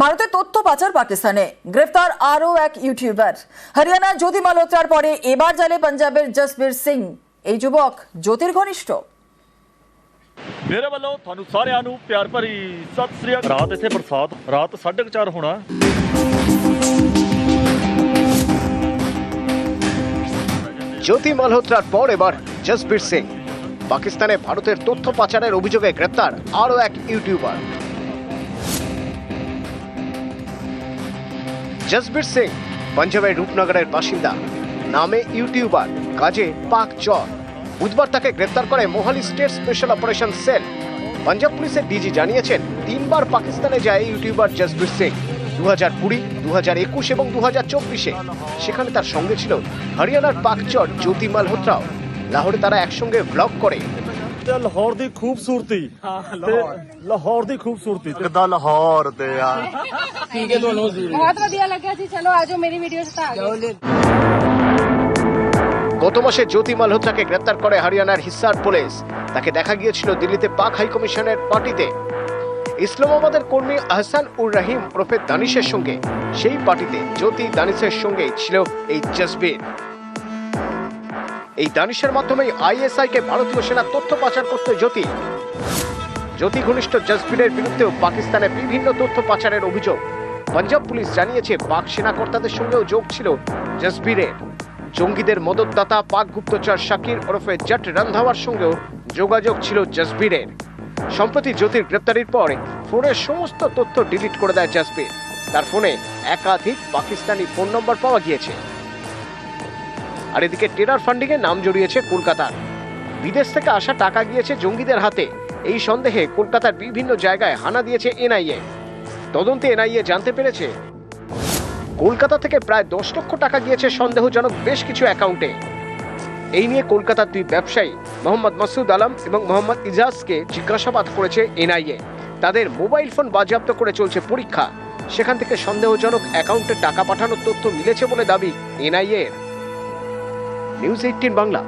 ভারতের তথ্য পাচার পাকিস্তানে গ্রেফতার আরও এক ইউটিউবার হরিয়ানার জ্যোতি মালহোত্রার পরে এবার জালে পাঞ্জাবের জসবীর সিং এই যুবক জ্যোতির ঘনিষ্ঠ ਮੇਰੇ ਵੱਲੋਂ ਤੁਹਾਨੂੰ ਸਾਰਿਆਂ ਨੂੰ ਪਿਆਰ ਭਰੀ ਸਤਿ ਸ੍ਰੀ ਅਕਾਲ ਰਾਤ ਇੱਥੇ ਬਰਸਾਤ ਰਾਤ 4:30 ਹੋਣਾ জ্যোতি মালহোত্রার পর এবার জসবীর সিং পাকিস্তানে ভারতের তথ্য পাচারের অভিযোগে গ্রেপ্তার আরও এক ইউটিউবার জসবীর সিং, পাঞ্জাবের রূপনগরের বাসিন্দা। নামে ইউটিউবার, কাজে পাক চর। বুধবার তাকে গ্রেপ্তার করে Mohali State Special Operation Cell. Punjab পুলিশের ডিজি জানিয়েছেন, তিনবার পাকিস্তানে যায় ইউটিউবার জসবীর সিং। দু হাজার কুড়ি দু হাজার একুশ এবং দু হাজার চব্বিশে সেখানে তার সঙ্গে ছিল হরিয়ানার পাকচর জ্যোতি মালহোত্রাও। লাহোরে তারা একসঙ্গে ব্লগ করে। ਤੇ ਲਾਹੌਰ ਦੀ ਖੂਬਸੂਰਤੀ ਤੇ ਲਾਹੌਰ ਦੀ ਖੂਬਸੂਰਤੀ ਕਿੱਦਾਂ ਲਾਹੌਰ ਤੇ ਆ ਬਹੁਤ ਵਧੀਆ ਲੱਗਿਆ ਜੀ ਚਲੋ ਆਜੋ ਮੇਰੀ ਵੀਡੀਓ ਸਟਾ ਆ ਗਏ গত মাসে জ্যোতি মালহোত্রাকে গ্রেপ্তার করে হরিয়ানার হিসার পুলিশ তাকে দেখা গিয়েছিল দিল্লিতে পাক হাইকমিশনের পার্টিতে ইসলামাবাদের কর্মী আহসান উর রহিম ওরফে দানিশের সঙ্গে সেই পার্টিতে জ্যোতি দানিশের সঙ্গে ছিল এই জসবীর এই দানিশের মাধ্যমেই আইএসআই কে ভারতীয় সেনা তথ্য পাচার করতে জ্যোতি জ্যোতি ঘনিষ্ঠ জসবীরের বিরুদ্ধেও পাকিস্তানে বিভিন্ন তথ্য পাচারের অভিযোগ। পাঞ্জাব পুলিশ জানিয়েছে, পাক সেনা কর্তাদের সঙ্গেও যোগ ছিল জসবীরের। জঙ্গিদের মদতদাতা পাক গুপ্তচর শাকির ওরফে জট রন্ধাওয়ার সঙ্গেও যোগাযোগ ছিল জসবীরের। সম্প্রতি জ্যোতির গ্রেপ্তারির পর ফোনের সমস্ত তথ্য ডিলিট করে দেয় জসবীর। তার ফোনে একাধিক পাকিস্তানি ফোন নম্বর পাওয়া গিয়েছে। আর এদিকে টেরার ফান্ডিং এ নাম জড়িয়েছে কলকাতার বিদেশ থেকে আসা টাকা গিয়েছে জঙ্গিদের হাতে। এই সন্দেহে কলকাতার বিভিন্ন জায়গায় হানা দিয়েছে এনআইএ। তদন্তে এনআইএ জানতে পেরেছে, কলকাতা থেকে প্রায় দশ লক্ষ টাকা গিয়েছে সন্দেহজনক বেশ কিছু অ্যাকাউন্টে। এই নিয়ে কলকাতার দুই ব্যবসায়ী, মোহাম্মদ মাসুদ আলম এবং মোহাম্মদ ইজাজকে জিজ্ঞাসাবাদ করেছে এনআইএ। তাদের মোবাইল ফোন বাজেয়াপ্ত করে চলছে পরীক্ষা। সেখান থেকে সন্দেহজনক অ্যাকাউন্টে টাকা পাঠানোর তথ্য মিলেছে বলে দাবি এনআইএ নিউজ এইটিন বাংলা।